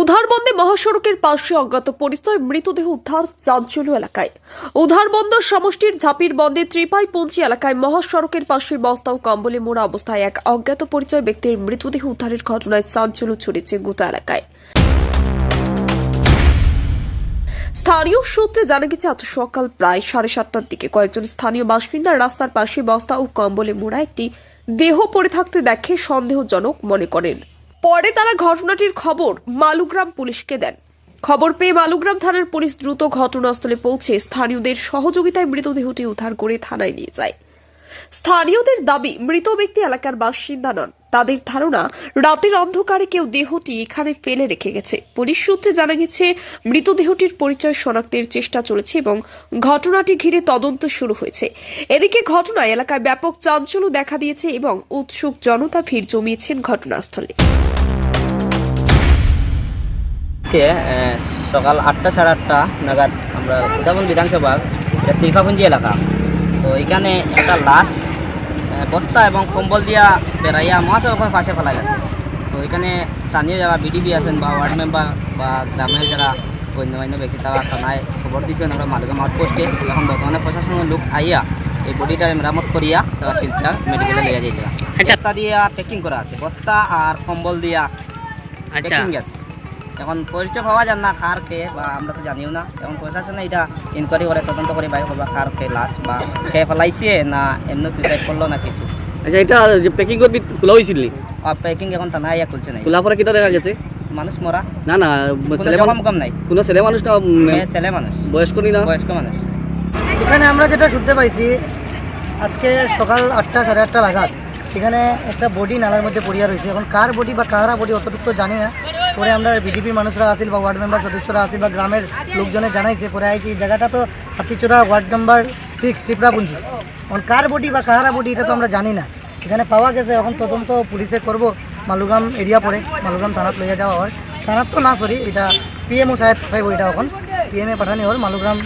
উধারবন্দে মহাসড়কের পাশে অজ্ঞাত পরিচয় মৃতদেহ উদ্ধার চাঞ্চল্য এলাকায়। উধারবন্দ সমষ্টির ঝাপির বন্দে ত্রিপাই পঞ্চি এলাকায় মহাসড়কের পাশে বস্তা ও কম্বলে মোড়া অবস্থায় এক অজ্ঞাত পরিচয় ব্যক্তির মৃতদেহ উদ্ধারের ঘটনায় চাঞ্চল্য ছড়িয়েছে গোটা এলাকায়। স্থানীয় সূত্রে জানা গেছে, আজ সকাল প্রায় সাড়ে সাতটার দিকে কয়েকজন স্থানীয় বাসিন্দা রাস্তার পাশে বস্তা ও কম্বলে মোড়া একটি দেহ পড়ে থাকতে দেখে সন্দেহজনক মনে করেন। পরে তারা ঘটনাটির খবর মালুগ্রাম পুলিশকে দেন। খবর পেয়ে মালুগ্রাম থানার পুলিশ দ্রুত ঘটনাস্থলে পৌঁছে স্থানীয়দের সহযোগিতায় মৃতদেহটি উদ্ধার করে থানায় নিয়ে যায়। স্থানীয়দের দাবি, মৃত ব্যক্তি এলাকার বাসিন্দা নন। তাদের ধারণা, রাতের অন্ধকারে কেউ দেহটি এখানে ফেলে রেখে গেছে। পুলিশ সূত্রে জানা গেছে, মৃতদেহটির পরিচয় শনাক্তের চেষ্টা চলেছে এবং ঘটনাটি ঘিরে তদন্ত শুরু হয়েছে। এদিকে ঘটনায় এলাকায় ব্যাপক চাঞ্চল্য দেখা দিয়েছে এবং উৎসুক জনতা ভিড় জমিয়েছেন ঘটনাস্থলে। আজকে সকাল আটটা সাড়ে আটটা নাগাদ আমরা উদাবন বিধানসভা এটা তিরফাপুঞ্জি এলাকা। তো এখানে একটা লাশ বস্তা এবং কম্বল দিয়া বেড়াইয়া মহাসড়কের পাশে ফেলা গেছে। তো এখানে স্থানীয় যারা বিডিবি আছেন বা ওয়ার্ড মেম্বার বা গ্রামের যারা গণ্যমান্য ব্যক্তি তারা থানায় খবর দিয়েছেন আমরা মালিকা মাঠ পোস্টে এখন বর্তমানে প্রশাসনের লোক আইয়া এই বডিটা মেরামত করিয়া তারা শিলচর মেডিকেলে লিয়ে যাইতে বস্তা দিয়া প্যাকিং করা আছে। বস্তা আর কম্বল দিয়া আচ্ছা। প্যাকিং গেছে। এখন পরিচয় পাওয়া যান না কার কে বা আমরা তো জানিও না। এখন প্রশাসনে এটা ইনকোয়ারি করে তদন্ত করে বাইর করবা কার কে লাশ বা কে ফেলাইছে না এমনি সুইসাইড করল না কিছু। আচ্ছা এটা যে প্যাকিং করবি খোলা হয়েছিল? নি আর প্যাকিং এখন থানা ইয়া খুলছে নাই খোলা পরে কিটা দেখা গেছে? মানুষ মরা। না না ছেলে কম নাই। কোনো ছেলে মানুষ না মেয়ে ছেলে মানুষ। বয়স্ক নি না? বয়স্ক মানুষ। এখানে আমরা যেটা শুনতে পাইছি আজকে সকাল আটটা সাড়ে আটটা লাগাত এখানে একটা বডি নালার মধ্যে পড়িয়া রয়েছে। এখন কার বডি বা কাহারা বডি অতটুকু তো জানি না। পরে আমরা বিজেপি মানুষরা আসিল বা ওয়ার্ড মেম্বার সদস্যরা আসিল বা গ্রামের লোকজনে জানাইছে, পরে আইছি, এই জায়গাটা তো Hatichora ward number six Tripurapunji এখন কার বডি বা কাহারা বডি এটা তো আমরা জানি না। এখানে পাওয়া গেছে, এখন তদন্ত পুলিশে করব। মালুগাম এরিয়া পড়ে, মালুগাম থানাত লইয়া যাওয়া হয়। থানাত তো না সরি এটা পিএমও সাহেব পাঠাইব এটা এখন। পিএমএ পাঠানি হল মালুগ্রাম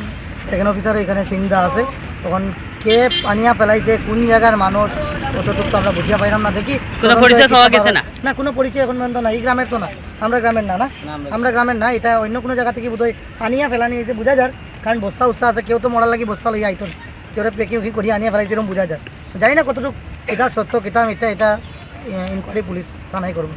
সেকেন্ড অফিসার এখানে সিংদা আছে। তখন কে পানিয়া ফেলাইছে, কোন জায়গার মানুষ অতটুকু তো আমরা বুঝিয়া পাইলাম না দেখি কোনো পরিচয় পাওয়া গেছে না? না কোনো পরিচয় এখন পর্যন্ত না এই গ্রামের তো না আমরা গ্রামের না না? আমরা- গ্রামের না এটা অন্য কোনো জায়গা থেকে বোধহয় আনিয়া ফেলানি হয়েছে বোঝা যার। কারণ বস্তা উস্তা আছে কেউ তো মরার লাগি বস্তা লইয়া আইতো না। কেউ পেকি উকি করিয়া আনিয়া ফেলাইছে এরকম বোঝা যায় জানি না কতটুকু এটা সত্য কিতাম এটা এটা ইনকোয়ারি পুলিশ থানায় করব।